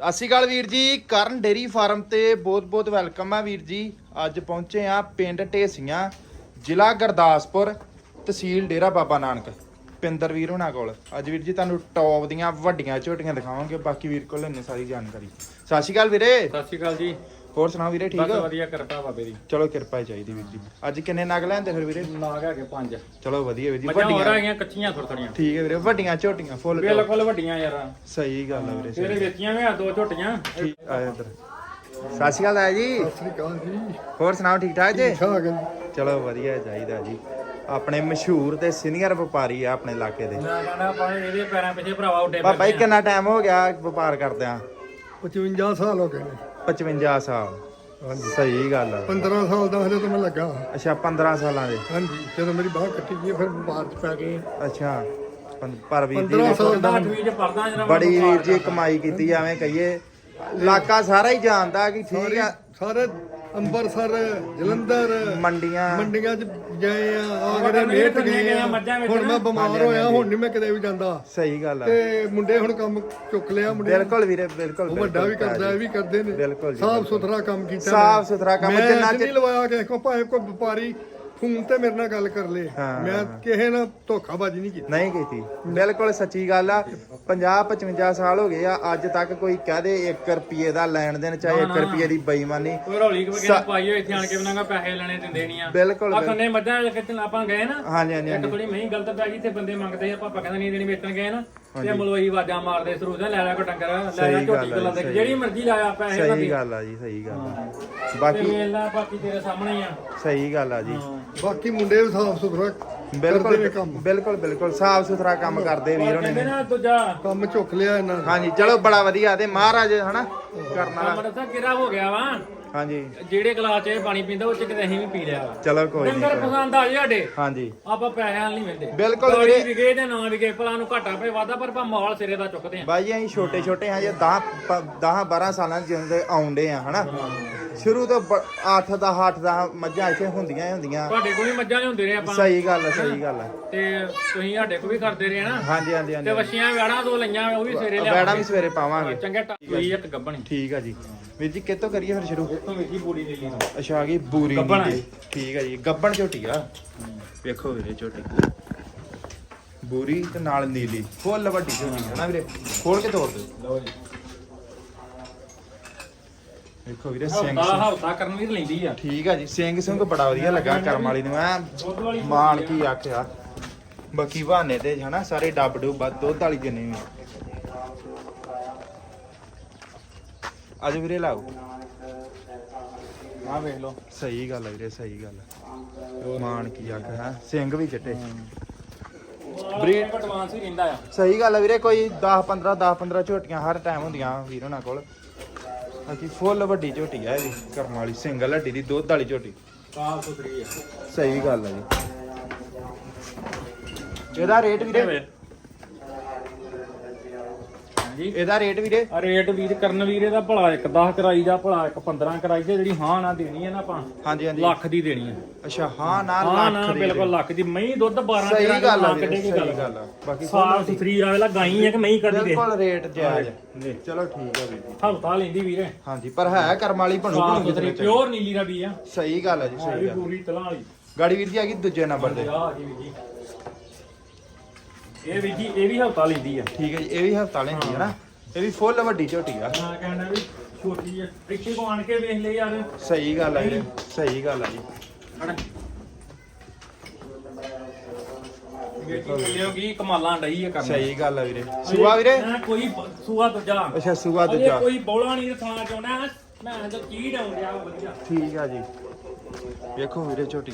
ਸਤਿ ਸ਼੍ਰੀ ਅਕਾਲ ਵੀਰ ਜੀ, ਕਰਨ ਡੇਰੀ ਫਾਰਮ ਤੇ ਬਹੁਤ-ਬਹੁਤ ਵੈਲਕਮ ਆ ਵੀਰ ਜੀ। ਅੱਜ ਪਹੁੰਚੇ ਆ ਪਿੰਡ ਢੇਸੀਆਂ, ਜ਼ਿਲ੍ਹਾ ਗੁਰਦਾਸਪੁਰ, ਤਹਿਸੀਲ ਡੇਰਾ ਬਾਬਾ ਨਾਨਕ, ਪਿੰਦਰ ਵੀਰ ਹੋਣਾ ਕੋਲ। ਅੱਜ ਵੀਰ ਜੀ ਤੁਹਾਨੂੰ ਟੌਪ ਦੀਆਂ ਵੱਡੀਆਂ ਝੋਟੀਆਂ ਦਿਖਾਵਾਂਗੇ, ਬਾਕੀ ਵੀਰ ਕੋਲ ਇੰਨੀ ਸਾਰੀ ਜਾਣਕਾਰੀ। ਸਤਿ ਸ਼੍ਰੀ ਅਕਾਲ ਵੀਰੇ। ਸਤਿ ਸ਼੍ਰੀ ਅਕਾਲ ਜੀ। ਹੋਰ ਸੁਣਾਓ ਵੀਰੇ ਠੀਕ ਬਸ ਹੋ? ਵਧੀਆ ਕਿਰਪਾ ਬਾਬੇ ਦੀ। ਚਲੋ ਕਿਰਪਾ ਹੀ ਚਾਹੀਦੀ ਵੀਰ ਜੀ ਅੱਜ ਕਿੰਨੇ ਨਗ ਲੈਂਦੇ ਫਿਰ ਵੀਰੇ? ਨਾਗ ਹੈਗੇ ਪੰਜ। ਚਲੋ ਵਧੀਆ ਵੀਰ ਜੀ ਮੱਝਾਂ ਹੋਰ ਵੱਡੀਆਂ। ਆਈਆਂ ਕੱਚੀਆਂ ਥੋੜ ਥੋੜੀਆਂ ਠੀਕ ਹੈ ਵੀਰੇ ਵੱਡੀਆਂ ਝੋਟੀਆਂ ਫੁੱਲ। ਬਿਲਕੁਲ ਵੱਡੀਆਂ ਯਾਰ। ਸਹੀ ਗੱਲ ਆ ਵੀਰੇ ਤੇਰੇ। ਵੇਚੀਆਂ ਵੀ ਆ ਦੋ ਝੋਟੀਆਂ। ਠੀਕ ਆ ਇੱਧਰ। ਸਤਿ ਸ਼੍ਰੀ ਅਕਾਲ ਆ ਜੀ। ਸਤਿ ਸ੍ਰੀ ਅਕਾਲ ਜੀ? ਹੋਰ ਸੁਣਾਓ ਠੀਕ ਠਾਕ ਜੀ ਚਲੋ ਵਧੀਆ ਚਾਹੀਦਾ ਜੀ। ਆਪਣੇ ਮਸ਼ਹੂਰ ਤੇ ਸੀਨੀਅਰ ਵਪਾਰੀ ਆ ਆਪਣੇ ਇਲਾਕੇ ਦੇ। ਮੈਂ ਕਹਿੰਦਾ ਆਪਾਂ ਇਹਦੇ ਪੈਰਾਂ ਪਿੱਛੇ ਭਰਾਵਾ ਉੱਡੇ ਬਾਬਾ ਜੀ। ਕਿੰਨਾ ਟਾਈਮ ਹੋ ਗਿਆ ਵਪਾਰ ਕਰਦਿਆਂ? 55 ਸਾਲ ਹੋ ਗਏ ਨੇ। 55 ਸਾਲ। ਹਾਂਜੀ। ਸਹੀ ਗੱਲ ਆ। 15 ਸਾਲ ਦਾ ਹਜੇ ਤਾਂ ਮੈਂ ਲੱਗਾ। ਅੱਛਾ 15 ਸਾਲਾਂ ਦੇ। ਹਾਂਜੀ ਜਦੋਂ ਮੇਰੀ ਬਾਹ ਕੱਟੀ ਗਈ ਫਿਰ ਬਾਹਰ ਚ ਪੈ ਗਏ ਅੱਛਾ ਪੰ- ਪਰ ਵੀਰ ਜੀ 15 ਨੇ ਸਾਲ ਦਾ ਅੱਠਵੀਂ ਚ ਪੜਦਾ ਜਿਹੜਾ ਬੜੀ ਵੀਰ ਜੀ ਕਮਾਈ ਕੀਤੀ ਐਵੇਂ ਕਹੀਏ। ਇਲਾਕਾ ਸਾਰਾ ਹੀ ਜਾਣਦਾ ਕਿ ਠੀਕ ਆ। ਸਾਰੇ ਅੰਮ੍ਰਿਤਸਰ ਜਲੰਧਰ ਮੰਡੀਆਂ। ਮੰਡੀਆਂ ਚ ਗਏ ਆ ਆ ਆਪਾਂ ਕਿਤੇ ਕੰਨੀਆਂ ਲੇਟ ਗਏ ਆ, ਹੁਣ ਮੈਂ। ਬਿਮਾਰ ਹੋਇਆ। ਹੁਣ ਨਹੀਂ ਮੈਂ ਕਿਤੇ ਵੀ ਜਾਂਦਾ। ਸਹੀ ਗੱਲ ਆ। ਤੇ ਮੁੰਡੇ ਹੁਣ ਕੰਮ ਚੁੱਕ ਲਿਆ ਮੁੰਡੇ ਬਿਲਕੁਲ ਵੀਰੇ ਬਿਲਕੁਲ ਉਹ ਵੱਡਾ ਵੀ ਕਰਦਾ ਇਹ ਵੀ ਕਰਦੇ ਨੇ। ਬਿਲਕੁਲ ਸਾਫ਼। ਸੁਥਰਾ ਕੰਮ ਕੀਤਾ ਸਾਫ਼ ਸੁਥਰਾ ਕੰਮ, ਜਿੰਨਾ ਚਿਰ- ਨਹੀਂ ਲਵਾਇਆ ਕਿਸੇ ਕੋ ਭਾਵੇਂ ਕੋਈ ਵਪਾਰੀ ਫੋਨ ਤੇ ਮੇਰੇ ਨਾਲ ਗੱਲ ਕਰ ਲੇ। ਹਾਂ। ਮੈਂ ਕਿਸੇ ਨਾਲ ਧੋਖਾਬਾਜ਼ੀ ਨਹੀਂ ਕੀਤੀ। ਨਹੀਂ ਕੀਤੀ। ਬਿਲਕੁਲ ਸੱਚੀ ਗੱਲ ਆ। 50 55 ਸਾਲ ਹੋ ਗਏ ਆ। ਅੱਜ ਤੱਕ ਕੋਈ ਕਹਦੇ 1 ਰੁਪਏ ਦਾ ਲੈਣ ਦੇਣ ਚਾਹੇ 1 ਰੁਪਏ ਦੀ ਬੇਈਮਾਨੀ। ਕੋਈ ਰੌਲੀ ਵਗੈਰਾ ਪਾਈ ਹੋਈ ਇੱਥੇ ਆਣ ਕੇ ਬਿਨਾਂ ਪੈਸੇ ਲੈਣੇ ਦਿੰਦੇ ਨਹੀਂ ਆ। ਬਿਲਕੁਲ ਆ ਖੰਨੇ ਮੱਝਾਂ ਕਿਤੇ ਆਪਾਂ ਗਏ ਨਾ। ਹਾਂਜੀ ਹਾਂਜੀ ਇੱਕ ਹਾਂਜੀ। ਥੋੜੀ ਮਹੀਂ ਗਲਤ ਪੈ ਗਈ ਤੇ ਬੰਦੇ ਮੰਗਦੇ ਆ ਪਾਪਾ ਕਹਿੰਦਾ ਨਹੀਂ ਦੇਣੀ ਵੇਚਣ ਗਏ ਨਾ। ਤੇ ਮਲਵਈ ਆਵਾਜ਼ਾਂ ਮਾਰਦੇ ਸਰੂਜਾ ਲੈ ਲੈ ਕੋ ਡੰਗਰ ਲੈ ਲੈ ਸਹੀ ਗੱਲ ਝੋਟੀ ਆ, ਗੱਲਾਂ ਦੇ। ਜਿਹੜੀ ਮਰਜ਼ੀ ਲਾਇਆ ਪੈਸੇ ਸਹੀ ਗੱਲ ਆ ਜੀ ਸਹੀ ਗੱਲ ਆ। ਬਾਕੀ ਵੇਖ ਲੈ ਬਾਕੀ ਤੇਰੇ ਸਾਹਮਣੇ ਹੀ ਆ। ਸਹੀ ਗੱਲ ਆ ਜੀ। ਬਾਕੀ ਮੁੰਡੇ ਵੀ ਸਾਫ਼ ਸੁਥਰਾ ਬਿਲਕੁਲ ਕਰਦੇ ਨੇ ਕੰਮ। ਬਿਲਕੁਲ ਬਿਲਕੁਲ ਸਾਫ਼ ਸੁਥਰਾ ਕੰਮ ਕਰਦੇ ਵੀਰ ਕਹਿੰਦੇ ਹੋਣੇ ਨਾ ਦੂਜਾ ਕੰਮ ਚੁੱਕ ਲਿਆ ਇਹਨਾਂ ਨੇ। ਹਾਂਜੀ ਚਲੋ ਬੜਾ ਵਧੀਆ ਤੇ ਮਹਾਰਾਜ ਹਨਾ ਕਰਨ ਵਾਲਾ। ਕੰਮ ਦੱਸਾਂ ਕਿਹੜਾ ਹੋ ਗਿਆ ਵਾ? ਹਾਂਜੀ। ਜਿਹੜੇ ਗਲਾਸ 'ਚ ਇਹ ਪਾਣੀ ਪੀਂਦਾ ਉਹ 'ਚ ਕਿਤੇ ਅਸੀਂ ਵੀ ਪੀ ਲਿਆ। ਵਾ ਚਲੋ ਕੋਈ ਡੰਗਰ ਨਹੀਂ ਪਸੰਦ ਆ ਜੇ ਸਾਡੇ। ਹਾਂਜੀ। ਆਪਾਂ ਪੈਸੇ ਨਾਲ ਨਹੀਂ ਵੰਦੇ ਬਿਲਕੁਲ ਵੀਰੇ। ਵਿਗੇ ਤੇ ਨਾ ਵਿਗੇ ਭਲਾ ਨੂੰ ਘਾਟਾ ਪਏ ਵਾਦਾ ਪਰ ਆਪਾਂ ਮਾਲ ਸਿਰੇ ਦਾ ਚੁੱਕਦੇ ਆ ਬਾਈ ਜੀ ਅਸੀਂ ਛੋਟੇ ਛੋਟੇ ਹਾਂ ਜੇ 10 10 12 ਸਾਲਾਂ ਦੇ ਜਿੰਦੇ ਆਉਂਦੇ ਆ ਹਨਾ? ਸ਼ੁਰੂ ਤੋਂ 8 ਦਾ 8 ਦਾ ਮੱਝਾਂ ਇੱਥੇ ਹੁੰਦੀਆਂ ਹੀ ਹੁੰਦੀਆਂ। ਤੁਹਾਡੇ ਕੋਲ ਹੀ ਮੱਝਾਂ ਲਿਆਉਂਦੇ ਰਹੇ ਆਪਾਂ? ਸਹੀ ਗੱਲ ਆ ਸਹੀ ਗੱਲ ਆ। ਤੇ ਤੁਸੀਂ ਸਾਡੇ ਕੋਲ ਵੀ ਕਰਦੇ ਰਹੇ ਨਾ ਹਾਂਜੀ ਹਾਂਜੀ ਤੇ ਹਾਂਜੀ। ਵਛੀਆਂ ਵਿਆੜਾਂ ਤੋਂ ਲਈਆਂ ਉਹ ਵੀ ਸਵੇਰੇ ਲਿਆ ਬੈੜਾ ਵੀ ਸਵੇਰੇ ਪਾਵਾਂਗੇ। ਚੰਗੇ ਟਾਈ ਇੱਕ ਗੱਬਣੀ ਠੀਕ ਆ ਜੀ। ਵੀਰ ਜੀ ਕਿੱਥੋਂ ਕਰੀਏ ਫਿਰ ਸ਼ੁਰੂ? ਇਤੋਂ ਵੇਖੀ ਬੂੜੀ ਲੈ ਲਈ ਅੱਛਾ ਆ ਗਈ ਬੂਰੀ ਆ ਨੀਲੀ। ਠੀਕ ਆ ਜੀ। ਗੱਬਣ ਝੋਟੀ ਆ। ਵੇਖੋ ਵੀਰੇ ਝੋਟੀ। ਬੂਰੀ ਤੇ ਨਾਲ ਨੀਲੀ। ਫੁੱਲ ਵੱਡੀ ਝੋਟੀ ਹੈ ਨਾ ਵੀਰੇ। ਖੋਲ ਕੇ ਤੋੜ ਦਿਓ। ਲਓ ਜੀ। ਵੇਖੋ ਵੀਰੇ ਸਿੰਘ ਹਫਤਾ ਹਫਤਾ ਕਰਨ ਵੀ ਲੈਂਦੀ ਆ। ਠੀਕ ਆ ਜੀ ਸਿੰਘ ਸਿੰਘ ਬੜਾ ਵਧੀਆ ਲੱਗਾ ਕਰਮ ਵਾਲੀ ਨੂੰ। ਐ ਮਾਨ ਕੀ ਆਖਿਆ? ਬਾਕੀ ਬਹਾਨੇ ਤੇ ਹਨਾ ਸਾਰੇ ਡੱਬ ਡੁੱਬ ਦੁੱਧ ਵਾਲੀ ਜਿੰਨੇ ਵੀ ਅੱਜ ਵੀਰੇ ਲਾਓ। ਆ ਵੇਖ ਲਓ। ਸਹੀ ਗੱਲ ਵੀਰੇ ਸਹੀ ਗੱਲ। ਮਾਨ ਕੀ ਆਖ ਹੈ? ਸਿੰਘ ਵੀ ਚਿੱਟੇ। ਬਰੀਡ ਪਟਵਾਂਸ ਹੀ ਰਹਿੰਦਾ ਆ। ਸਹੀ ਗੱਲ ਆ ਵੀਰੇ ਕੋਈ 10 15 10 15 ਝੋਟੀਆਂ ਹਰ ਟਾਈਮ ਹੁੰਦੀਆਂ ਵੀਰ ਉਹਨਾਂ ਕੋਲ। ਬਾਕੀ ਫੁੱਲ ਵੱਡੀ ਝੋਟੀ ਆ ਇਹ ਵੀ ਕਰਮ ਵਾਲੀ ਸਿੰਗਲ ਹੱਡੀ ਦੀ ਦੁੱਧ ਵਾਲੀ ਝੋਟੀ। ਸਾਫ਼ ਸੁਥਰੀ ਆ ਸਹੀ ਗੱਲ ਆ ਜੀ। ਇਹਦਾ ਰੇਟ ਵੀਰੇ? ਹਾਂਜੀ। ਇਹਦਾ ਰੇਟ ਵੀਰੇ? ਆ ਰੇਟ ਵੀਰ ਕਰਨ ਵੀਰੇ ਦਾ ਭਲਾ ਇੱਕ 10 ਕਰਾਈ ਦਾ ਭਲਾ ਇੱਕ 15 ਕਰਾਈ ਤੇ ਜਿਹੜੀ ਹਾਂ ਨਾ ਦੇਣੀ ਹੈ ਨਾ ਆਪਾਂ। ਹਾਂਜੀ ਹਾਂਜੀ। ਲੱਖ ਦੀ ਦੇਣੀ ਹੈ ਅੱਛਾ ਹਾਂ ਨਾ ਹਾਂ ਨਾ ਲੱਖ ਦੀ ਬਿਲਕੁਲ ਲੱਖ ਦੀ। ਮਹੀਂ ਦੁੱਧ 12 ਸਹੀ 13 ਗੱਲ ਆ ਕਿਲੋ ਵੀਰੇ, ਕੱਢੇ ਕੀ ਸਹੀ ਗੱਲ ਗੱਲ ਆ। ਬਾਕੀ ਸਾਫ਼ ਸੁਥਰੀ ਆਵੇਲਾ ਗਾਈ ਹੈ ਕਿ ਮਹੀਂ ਕੱਢੀ ਦੇ ਬਿਲਕੁਲ ਰੇਟ ਜਾਇਜ਼। ਜੀ। ਚਲੋ ਠੀਕ ਆ ਵੀਰ ਜੀ। ਹਲਤਾ ਲੈਂਦੀ ਵੀਰੇ। ਹਾਂਜੀ ਪਰ ਹੈ ਕਰਮ ਵਾਲੀ ਬਣੂ ਸਾਫ਼ ਬਣੂ ਸੁਥਰੀ ਕਿਤੇ ਪਿਓਰ ਨੀਲੀ ਰਬੀ ਆ। ਸਹੀ ਗੱਲ ਆ ਜੀ ਸਹੀ ਵੀ ਗੱਲ ਪੂਰੀ ਤਲਾਂ ਵਾਲੀ। ਗਾੜੀ ਵੀਰ ਜੀ ਆ ਗਈ ਦੂਜੇ ਨੰਬਰ ਤੇ। ਆ ਜੀ ਵੀ ਜੀ। ਇਹ ਵੀ ਜੀ ਇਹ ਵੀ ਹਲਤਾ ਲੈਂਦੀ ਆ। ਠੀਕ ਹੈ ਜੀ ਇਹ ਵੀ ਹਫਤਾ ਲੈਂਦੀ ਹੈ ਨਾ। ਇਹ ਵੀ ਫੁੱਲ ਵੱਡੀ ਝੋਟੀ ਆ। ਮੈਂ ਕਹਿੰਦਾ ਵੀ ਛੋਟੀ ਆ। ਇੱਥੇ ਕੋ ਆਣ ਕੇ ਵੇਖ ਲੈ ਯਾਰ। ਸਹੀ ਗੱਲ ਆ ਵੀਰੇ ਸਹੀ ਗੱਲ ਆ ਜੀ। ਹਣ ਵੇਖੀ ਲਿਓ ਕੀ ਕਮਾਲਾਂ ਡਈ ਆ ਕਰਨ। ਸਹੀ ਗੱਲ ਆ ਵੀਰੇ। ਸੂਆ ਵੀਰੇ? ਕੋਈ ਸੂਆ ਦੂਜਾ। ਅੱਛਾ ਸੂਆ ਦੂਜਾ। ਕੋਈ ਬੋਲਾ ਨਹੀਂ ਰਖਣਾ ਚਾਹੁੰਦਾ ਮੈਂ ਤਾਂ ਚੀੜ ਆਉਂ ਰਿਹਾ ਵਧੀਆ ਠੀਕ ਆ ਜੀ। ਵੇਖੋ ਵੀਰੇ ਝੋਟੀ।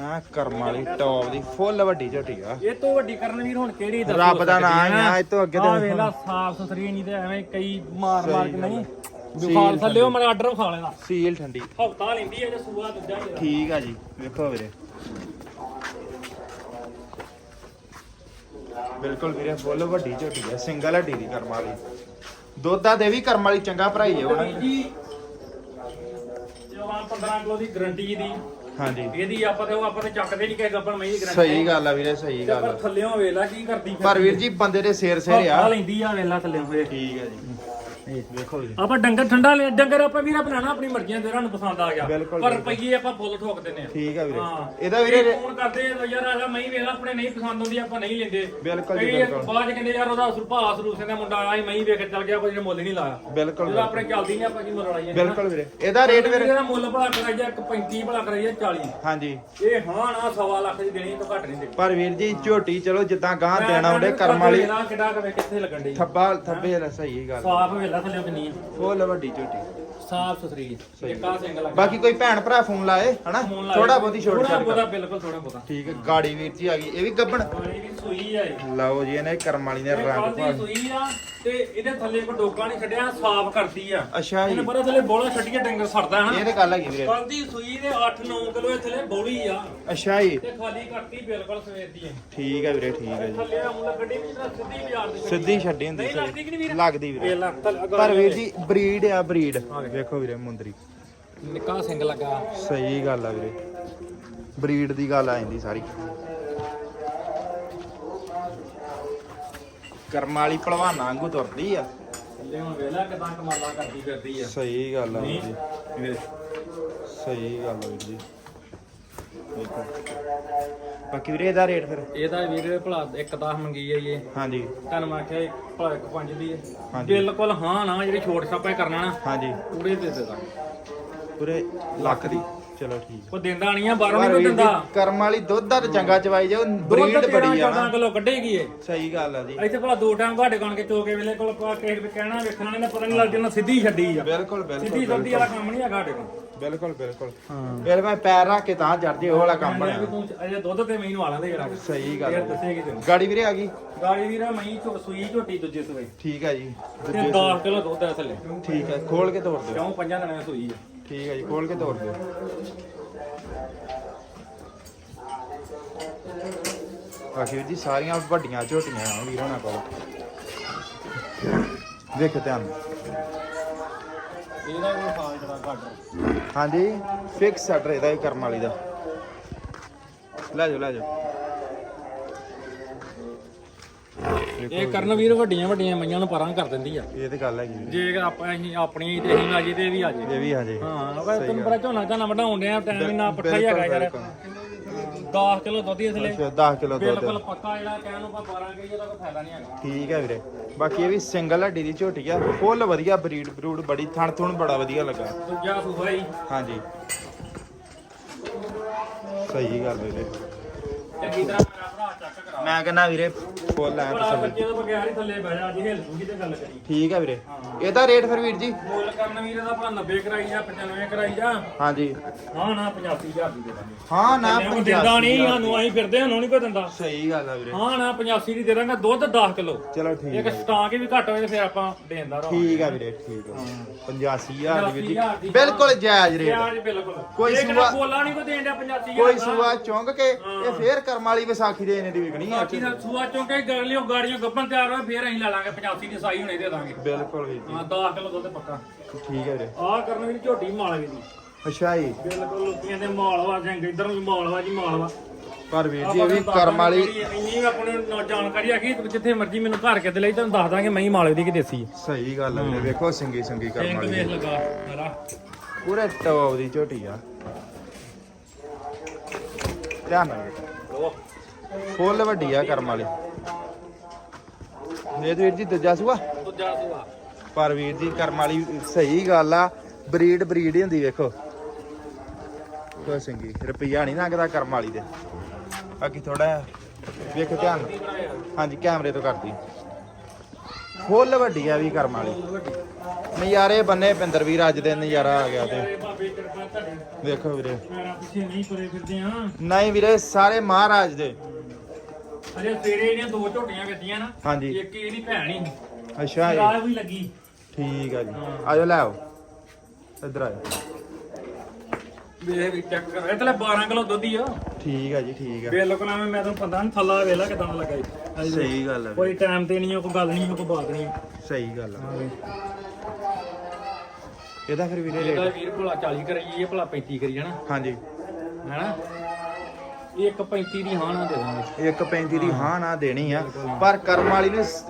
ਹਾਂ ਕਰਮ ਵਾਲੀ ਟੌਪ ਦੀ ਫੁੱਲ ਵੱਡੀ ਝੋਟੀ ਆ। ਇਹ ਤੋਂ ਵੱਡੀ ਕਰਨ ਵੀਰ ਹੁਣ ਕਿਹੜੀ ਦੱਸ ਰੱਬ ਦਾ ਨਾਮ ਹੀ ਆ, ਇਹ ਤੋਂ ਅੱਗੇ ਤਾਂ ਆ ਵੇਲਾ ਸਾਫ਼ ਸੁਥਰੀ ਨਹੀਂ ਤੇ ਐਵੇਂ ਕਈ ਮਾਰ ਮਾਰ ਕੇ ਨਹੀਂ। ਵਿਖਾਲ ਥੱਲੇ ਉਹ ਮੇਰਾ ਆਰਡਰ ਵਿਖਾ ਲੈਣਾ ਸੀਲ ਠੰਡੀ। ਹਫਤਾ ਲੈਂਦੀ ਹੈ ਜੇ ਸੂਆ ਦੂਜਾ ਹੀ। ਠੀਕ ਆ ਜੀ ਵੇਖੋ ਵੀਰੇ। ਬਿਲਕੁਲ ਵੀਰੇ ਫੁੱਲ ਵੱਡੀ ਝੋਟੀ ਆ ਸਿੰਗਲ ਹੱਡੀ ਦੀ ਕਰਮ ਵਾਲੀ। ਦੁੱਧ ਦਾ ਦੇ ਵੀ ਕਰਮ ਵਾਲੀ ਚੰਗਾ ਭਰਾਈ ਹੈ ਉਹਨਾਂ ਜੀ ਜਵਾਨ 15 ਕਿਲੋ ਦੀ ਗਰੰਟੀ ਦੀ। ਹਾਂਜੀ। ਇਹਦੀ ਆਪਾਂ ਤੇ ਉਹ ਆਪਾਂ ਤੇ ਚੱਕਦੇ ਨਹੀਂ ਕਿਸੇ ਗੱਪਣ ਮਈ ਦੀ ਗਰੰਟੀ ਸਹੀ ਗੱਲ ਆ ਵੀਰੇ ਸਹੀ ਗੱਲ ਪਰ ਆ। ਥੱਲਿਓਂ ਵੇਲਾ ਕੀ ਕਰਦੀ ਪਰ ਵੀਰ ਜੀ ਬੰਦੇ ਦੇ ਸਿਰ ਸਿਰ ਆ। ਆ ਲੈਂਦੀ ਆ ਵੇਲਾ ਥੱਲਿਓਂ ਹੋਏ ਠੀਕ ਹੈ ਜੀ। ਵੇਖੋ ਆਪਾਂ ਡੰਗਰ ਠੰਡਾ ਲੈ ਡੰਗਰ ਆਪਾਂ ਵੀਰ ਬਣਾਣਾ ਆਪਣੀ ਮਰਜ਼ੀਆਂ ਦੇ ਨੂੰ ਪਸੰਦ ਆ ਗਿਆ। ਬਿਲਕੁਲ, ਪਰ ਰੁਪਈਏ ਆਪਾਂ ਫੁੱਲ ਠੋਕ ਦਿੰਨੇ ਆ। ਠੀਕ ਆ ਵੀਰੇ। ਹਾਂ। ਇਹਦਾ ਵੀਰੇ ਫੋਨ ਕਰਦੇ ਆ ਯਾਰ ਆ ਜਾ ਮੈਂ ਵੇਖ ਲਾ ਆਪਣੇ ਨਹੀਂ ਪਸੰਦ ਆਉਂਦੀ ਆਪਾਂ ਨਹੀਂ ਲੈਂਦੇ। ਬਿਲਕੁਲ ਜੀ, ਕਈ ਬਿਲਕੁਲ। ਬਾਅਦ ਚ ਕਹਿੰਦੇ ਯਾਰ ਉਹਦਾ ਸੁਭਾਅ ਸਰੂਸੇ ਦਾ ਮੁੰਡਾ ਆਇਆ ਮੈਂ ਹੀ ਵੇਖ ਕੇ ਚੱਲ ਗਿਆ ਕੋਈ ਮੁੱਲ ਨਹੀਂ ਲਾਇਆ। ਬਿਲਕੁਲ ਜਦੋਂ ਆਪਣੇ ਚੱਲਦੀ ਨਹੀਂ ਆਪਾਂ ਕੀ ਮੁੱਲ ਲਾਈਏ ਬਿਲਕੁਲ ਵੀਰੇ। ਇਹਦਾ ਰੇਟ ਵੀਰੇ ਇਹਦਾ ਮੁੱਲ ਭਲਾ ਕਰਾਈਆ ਇੱਕ 35 ਭਲਾ ਕਰਾਈਆ 40 ਹਾਂਜੀ। ਇਹ ਹਾਂ ਨਾ ਸਵਾ ਲੱਖ ਦੀ ਦੇਣੀ ਤੋਂ ਘੱਟ ਨਹੀਂ ਦੇਣੀ। ਪਰ ਵੀਰ ਜੀ ਝੋਟੀ ਚਲੋ ਜਿੱਦਾਂ ਗਾਂ ਦੇਣਾ ਉਹਦੇ ਕਰਮ ਵਾਲੀ ਵੇਲਾ ਕਿੱਡਾ ਕਵੇ ਕਿੱਥੇ ਲੱਗਣ ਦੀ ਥੱਬਾ ਥੱਬੇ ਦਾ ਸਹੀ ਗੱਲ। ਸਾਫ਼ ਵੇਲਾ ਥੱਲੇ ਕਿੰਨੀ ਆ। ਫੁੱਲ ਵੱਡੀ ਝੋਟੀ। ਸਾਫ਼ ਸੁਥਰੀ ਇੱਕ ਆ ਸਿੰਗਲ ਲੱਗਾ ਬਾਕੀ ਕੋਈ ਭੈਣ ਭਰਾ ਫੋਨ ਲਾਏ ਹਨਾ? ਥੋੜਾ ਬਹੁਤੀ ਛੋਟ ਥੋੜਾ ਬਹੁਤਾ ਬਿਲਕੁਲ ਥੋੜਾ ਬਹੁਤਾ। ਠੀਕ ਹੈ ਗਾੜੀ ਵੀਰ ਜੀ ਆ ਗਈ। ਇਹ ਵੀ ਗੱਬਣ। ਪਾਣੀ ਦੀ ਸੂਈ ਆ ਇਹ। ਲਓ ਜੀ ਇਹਨੇ ਕਰਮ ਵਾਲੀ ਨੇ ਰੰਗ ਪਾ ਸੂਈ ਆ ਤੇ ਇਹਦੇ ਥੱਲੇ ਕੋ ਡੋਕਾ ਨਹੀਂ ਛੱਡਿਆ ਸਾਫ਼ ਕਰਦੀ ਆ। ਅੱਛਾ ਜੀ। ਇਹਨੇ ਪਤਾ ਥੱਲੇ ਬੋਲਾ ਛੱਡੀਆਂ ਡੰਗਰ ਸੜਦਾ ਹਨਾ? ਇਹ ਤੇ ਗੱਲ ਹੈਗੀ ਵੀਰੇ। ਕੱਲ ਦੀ ਸੂਈ ਦੇ 8-9 ਕਿਲੋ ਥੱਲੇ ਬੋਲੀ ਆ। ਅੱਛਾ ਜੀ। ਤੇ ਖਾਲੀ ਕਰਤੀ ਬਿਲਕੁਲ ਸਵੇਰ ਦੀ ਆ ਠੀਕ ਹੈ ਵੀਰੇ ਠੀਕ ਹੈ ਜੀ। ਥੱਲੇ ਆ ਮੁੱਲ ਗੱਡੀ ਵੀ ਸਿੱਧੀ ਬਾਜ਼ਾਰ ਦੀ ਸਿੱਧੀ ਛੱਡੀ ਹੁੰਦੀ ਨਹੀਂ ਲੱਗਦੀ ਕਿ ਨਹੀਂ ਵੀਰ? ਲੱਗਦੀ ਵੀਰੇ। ਪਰ ਵੀਰ ਜੀ ਬਰੀਡ ਆ ਬਰੀਡ। ਵੇਖੋ ਵੀਰੇ ਮੁੰਦਰੀ। ਨਿੱਕਾ ਸਿੰਘ ਲੱਗਾ? ਸਹੀ ਗੱਲ ਆ ਵੀਰੇ। ਬਰੀਡ ਦੀ ਗੱਲ ਆ ਜਾਂਦੀ ਸਾਰੀ। ਕਰਮ ਵਾਲੀ ਭਲਵਾਨਾਂ ਵਾਂਗੂ ਤੁਰਦੀ ਆ। ਥੱਲੇ ਹੁਣ ਵੇਲਾ ਕਿਦਾਂ ਕਮਾਲਾ ਕਰਦੀ ਫਿਰਦੀ ਆ। ਸਹੀ ਗੱਲ ਆ ਵੀਰ। ਸਹੀ ਗੱਲ ਆ ਵੀਰ। ਬਾਕੀ ਵੀਰੇ ਇਹਦਾ ਰੇਟ ਫਿਰ? ਇਹਦਾ ਵੀਰ ਭਲਾ ਇੱਕ 10 ਮੰਗੀ ਆ ਜੀ। ਹਾਂਜੀ। ਤੁਹਾਨੂੰ ਮੈਂ ਆਖਿਆ ਇਹ ਭਲਾ ਇੱਕ ਪੰਜ ਦੀ ਹੈ। ਹਾਂਜੀ। ਬਿਲਕੁਲ ਹਾਂ ਨਾ ਜਿਹੜੀ ਛੋਟ ਛਾਪਾ ਕਰਨਾ ਨਾ ਹਾਂਜੀ। ਪੂਰੇ ਦੇ ਦੇ ਦਾਂਗੇ ਪੂਰੇ ਲੱਖ ਦੀ। ਚਲੋ ਠੀਕ ਉਹ ਦਿੰਦਾ ਨਹੀਂ ਆ ਬਾਹਰੋਂ ਨਹੀਂ ਜੀ, ਦਿੰਦਾ। ਕਰਮ ਵਾਲੀ ਦੁੱਧ ਦਾ ਤਾਂ ਚੰਗਾ ਚਵਾਈ ਦੁੱਧ ਬਰੀਡ 13 ਬੜੀ ਆ 14 ਨਾ ਕਿਲੋ ਕੱਢੇਗੀ ਇਹ? ਸਹੀ ਗੱਲ ਆ ਜੀ। ਇੱਥੇ ਭਲਾ ਦੋ ਟਾਈਮ ਘਾਟੇ ਕਣ ਕੇ ਚੋਕੇ ਵੇਲੇ ਕੋਲ ਪਾ ਕੇ ਕਹਿਣਾ ਵੇਖਣਾ ਨਹੀਂ ਪਤਾ ਨਹੀਂ ਲੱਗ ਜਾਂਦਾ ਸਿੱਧੀ ਛੱਡੀ ਆ। ਬਿਲਕੁਲ ਸਿੱਧੀ ਬਿਲਕੁਲ ਸਬਦੀ ਵਾਲਾ ਕੰਮ ਨਹੀਂ ਆ ਘਾਟੇ ਕੋਲ। ਬਿਲਕੁਲ ਬਿਲਕੁਲ। ਫਿਰ ਮੈਂ ਪੈਰ ਰੱਖ ਕੇ ਤਾਂ ਚੜ ਜੇ ਉਹ ਵਾਲਾ ਕੰਮ ਬਣਿਆ। ਤੂੰ ਅਜੇ ਦੁੱਧ ਤੇ ਮੈਨੂੰ ਵਾਲਾਂ ਦੇ ਜਰਾ ਸਹੀ ਗੱਲ ਫੇਰ ਆ। ਦੱਸੇਗੀ ਤੈਨੂੰ? ਗਾੜੀ ਵੀਰੇ ਆ ਗਈ? ਗਾੜੀ ਵੀਰਾ ਮਈ ਝੋ ਸੂਈ ਝੋਟੀ ਦੂਜੇ ਸੂਏ। ਠੀਕ ਹੈ ਜੀ ਤੇ ਦੂਜੇ 10 ਕਿਲੋ ਦੁੱਧ ਆ ਥੱਲੇ। ਠੀਕ ਹੈ ਖੋਲ ਕੇ ਤੋੜ ਦਿਓ। ਕਿਉਂ? ਪੰਜਾਂ ਦਿਨਾਂ ਦੀ ਸੂਈ ਆ। ਠੀਕ ਹੈ ਜੀ ਖੋਲ ਕੇ ਤੋੜ ਦਿਓ। ਵੀਰ ਜੀ ਸਾਰੀਆਂ ਵੱਡੀਆਂ ਝੋਟੀਆਂ ਆ ਵੀਰ ਹੋਣਾ ਕੋਲ ਵੇਖੋ ਧਿਆਨ। ਨਾਲ। ਇਹਦਾ ਕੋਈ ਫਾਲ ਜਰਾ ਘੱਟ ਹਾਂਜੀ ਫਿਕਸ ਆਰਡਰ ਇਹਦਾ ਵੀ ਕਰਮ ਵਾਲੀ ਦਾ। ਲੈ ਜਾਓ ਲੈ ਜਾਓ। ਇਹ ਕਰਨ ਵੀਰ ਵੱਡੀਆਂ ਵੱਡੀਆਂ ਮਈਆਂ ਨੂੰ ਪਰਾਂ ਕਰ ਦਿੰਦੀ ਆ। ਇਹ ਤੇ ਗੱਲ ਹੈਗੀ ਵੀਰੇ। ਜੇ ਆਪਾਂ ਅਸੀਂ ਆਪਣੀ ਤੇ ਅਸੀਂ ਆ ਜੀ ਤੇ ਇਹ ਵੀ ਆ ਜੇ। ਇਹ ਵੀ ਹਾਂਜੀ ਹਾਂ ਤੈਨੂੰ ਪਤਾ ਝੋਨਾ ਝਾਨਾ ਵਢਾਉਣ ਡਿਆ ਟਾਈਮ ਨਾ ਪੱਠਾ ਹੀ ਹੈਗਾ ਯਾਰ। 10 ਕਿਲੋ ਦੁੱਧ ਹੀ ਥਲੇ। ਅੱਛਾ 10 ਕਿਲੋ ਦੁੱਧ। ਬਿਲਕੁਲ ਪੱਕਾ ਜਿਹੜਾ ਕਹਿਣ ਨੂੰ ਆਪਾਂ 12 ਕਹੀਏ ਤਾਂ ਕੋਈ ਫਾਇਦਾ ਨਹੀਂ ਹੈਗਾ। ਠੀਕ ਹੈ ਵੀਰੇ। ਬਾਕੀ ਇਹ ਵੀ ਸਿੰਗਲ ਹੱਡੀ ਦੀ ਝੋਟੀ ਆ। ਫੁੱਲ ਵਧੀਆ ਬਰੀਡ ਬਰੂਡ ਬੜੀ ਥਣ ਥੁਣ ਬੜਾ ਵਧੀਆ ਲੱਗਾ। ਦੂਜਾ ਸੂਬਾ ਹੀ। ਹਾਂਜੀ। ਸਹੀ ਗੱਲ ਵੀਰੇ। ਚੰਗੀ ਤਰ੍ਹਾਂ ਮੇਰਾ ਭਰਾ ਚੈੱਕ ਕਰਾ ਮੈਂ ਕਹਿੰਦਾ ਵੀਰੇ ਫੁੱਲ ਐ ਤਸੱਲੀ ਬੱਚੇ ਤੋਂ ਬਗੈਰ ਹੀ ਥੱਲੇ ਬਹਿ ਜਾ ਜੀ ਹਿੱਲ ਜੂਗੀ ਤੇ ਗੱਲ ਕਰੀ। ਠੀਕ ਹੈ ਵੀਰੇ। ਇਹਦਾ ਰੇਟ ਫਿਰ ਵੀਰ ਜੀ? ਮੁੱਲ ਕਰਨ ਵੀਰ ਦਾ ਭਲਾ 90 ਕਰਾਈ ਜਾ 95 ਕਰਾਈ ਜਾ। ਹਾਂਜੀ। ਹਾਂ ਨਾ 85000 ਦੀ ਦੇ ਦਾਂਗੇ ਹਾਂ ਨਾ ਕੋਈ ਦਿੰਦਾ ਨਹੀਂ ਸਾਨੂੰ ਅਸੀਂ ਫਿਰਦੇ ਸਾਨੂੰ ਨਹੀਂ ਕੋਈ ਦਿੰਦਾ। ਸਹੀ ਗੱਲ ਆ ਵੀਰੇ। ਹਾਂ ਨਾ 85 ਦੀ ਦੇ ਦਾਂਗੇ ਦੁੱਧ 10 ਕਿਲੋ। ਚਲੋ ਠੀਕ ਇੱਕ ਹੈ ਸਟਾਕ ਵੀ ਘੱਟ ਤੇ ਫਿਰ ਆਪਾਂ ਦੇਣਦਾ ਰਹਾਂਗੇ ਠੀਕ ਹੈ ਵੀਰੇ ਠੀਕ ਹੈ। 85000 ਦੀ ਵੀਰ 85,000 ਜੀ। ਬਿਲਕੁਲ ਜਾਇਜ਼ ਰੇਟ। ਪਿਆਜ ਬਿਲਕੁਲ। ਕੋਈ ਸੂਆ- ਬੋਲਾ ਨਹੀਂ ਦੇਣ ਡਿਆ 85000 ਕੋਈ ਸੂਆ ਚੁੰਗ ਕੇ ਇਹ ਫੇਰ ਕਰਮ ਵਾਲੀ ਵਿਸਾਖੀ ਦੇ ਇਹਨੇ ਦੀ ਵਿਕਣੀ ਆ। ਬਾਕੀ ਦਾ ਸੂਆ ਚੋਂ ਕੇ ਗੜਲੀਓ ਗਾੜੀਆਂ ਗੱਪਨ ਤਿਆਰ ਹੋਏ ਫੇਰ ਅਸੀਂ ਲੈ ਲਾਂਗੇ 85 ਦੀ ਸਾਈ ਹੁਣੇ ਦੇ ਦਾਂਗੇ। ਬਿਲਕੁਲ ਵੀਰ ਜੀ। ਹਾਂ 10 ਕਿਲੋ ਦੁੱਧ ਪੱਕਾ। ਠੀਕ ਹੈ ਵੀਰੇ ਆਹ ਕਰਨ ਵੀ ਝੋਟੀ ਮਾਲਵੇ ਦੀ। ਅੱਛਾ ਜੀ। ਬਿਲਕੁਲ ਲੋਕੀਆਂ ਦੇ ਮਾਲਵਾ ਜੰਗ ਇਧਰ ਨੂੰ ਮਾਲਵਾ ਜੀ ਮਾਲਵਾ। ਪਰ ਵੀਰ ਜੀ ਇਹ ਵੀ ਕਰਮ ਵਾਲੀ ਇੰਨੀ ਆਪਣੇ ਨੂੰ ਜਾਣਕਾਰੀ ਹੈਗੀ ਜਿੱਥੇ ਮਰਜ਼ੀ ਮੈਨੂੰ ਘਰ ਕੇ ਤੇ ਲਈ ਤੁਹਾਨੂੰ ਦੱਸ ਦਾਂਗੇ ਮੈਂ ਹੀ ਮਾਲਵੇ ਦੀ ਕਿ ਦੇਸੀ ਹੈ ਸਹੀ ਗੱਲ ਹੈ ਵੀਰੇ ਵੇਖੋ ਸਿੰਗੀ ਸਿੰਗੀ ਕਰਮ ਵਾਲੀ ਵੇਖ ਲਗਾ ਮੇਰਾ। ਪੂਰੇ ਟੌਪ ਦੀ ਝੋਟੀ ਆ। ਧਿਆਨ ਨਾਲ ਵੇਖੋ। ਲੋ ਫੁੱਲ ਵੱਡੀ ਆ ਕਰਮ ਵਾਲੀ। ਇਹ ਤੇ ਵੀਰ ਜੀ ਦੂਜਾ ਸੂਆ? ਦੂਜਾ ਸੂਆ। ਪਰ ਵੀਰ ਜੀ ਕਰਮ ਵਾਲੀ ਸਹੀ ਗੱਲ ਆ ਬਰੀਡ ਬਰੀਡ ਹੀ ਹੁੰਦੀ ਵੇਖੋ। ਕੋ ਸਿੰਗੀ ਰੁਪਈਆ ਨਹੀਂ ਲੰਘਦਾ ਕਰਮ ਵਾਲੀ ਦੇ। ਬਾਕੀ ਥੋੜਾ ਵੇਖੋ ਧਿਆਨ। ਹਾਂਜੀ ਕੈਮਰੇ ਤੋਂ ਕਰਦੀ। ਫੁੱਲ ਵੱਡੀ ਆ ਵੀ ਕਰਮ ਵਾਲੀ। ਨਜ਼ਾਰੇ ਬੰਨੇ ਪਿੰਦਰ ਵੀਰ ਅੱਜ ਦੇ ਨਜ਼ਾਰਾ ਆ ਗਿਆ ਤੇ। ਵੇਖੋ ਵੀਰੇ। ਨਹੀਂ ਵੀਰੇ ਸਾਰੇ ਮਹਾਰਾਜ ਦੇ। ਅਜੇ ਸਵੇਰੇ ਇਹਦੀਆਂ ਦੋ ਝੋਟੀਆਂ ਗੱਡੀਆਂ ਨਾ ਹਾਂਜੀ। ਇੱਕ ਇਹਦੀ ਭੈਣ ਹੀ। ਅੱਛਾ ਜੀ ਰਾਹ ਵੀ ਲੱਗੀ। ਠੀਕ ਆ ਜੀ। ਆਜੋ ਲੈ ਆਓ। ਇੱਧਰ ਆਜੋ ਵੇਖ ਵੀ ਚੈੱਕ ਕਰ ਇਹ ਤਲੇ 12 ਕਿਲੋ ਦੁੱਧ ਹੀ ਆ। ਠੀਕ ਆ ਜੀ ਠੀਕ ਆ। ਬਿਲਕੁਲ ਐਵੇਂ ਮੈਂ ਤੁਹਾਨੂੰ ਪਤਾ ਨਹੀਂ ਥੱਲਾ ਵੇਲਾ ਕਿਦਾਂ ਲੱਗਾ ਜੀ ਸਹੀ ਗੱਲ ਆ ਕੋਈ ਟਾਈਮ ਤੇ ਨਹੀਂ ਕੋਈ ਗੱਲ ਨਹੀਂ ਕੋਈ ਬਾਤ ਨਹੀਂ ਸਹੀ ਗੱਲ ਆ। ਇਹਦਾ ਫਿਰ ਵੀਰੇ ਇਹਦਾ ਰੇਟ? ਵੀਰ ਭਲਾ 40 ਕਰਾਈਏ ਭਲਾ 35 ਕਰੀ ਜਾਣਾ ਹਾਂਜੀ। ਹੈਨਾ? ਇਹ ਇੱਕ 35 ਦੀ ਹਾਂ ਨਾ ਦੇ ਦਾਂਗੇ। ਇੱਕ 35 ਦੀ ਹਾਂ ਨਾ ਦੇਣੀ ਆ। ਪਰ ਕਰਮ ਵਾਲੀ ਨੇ ਸ-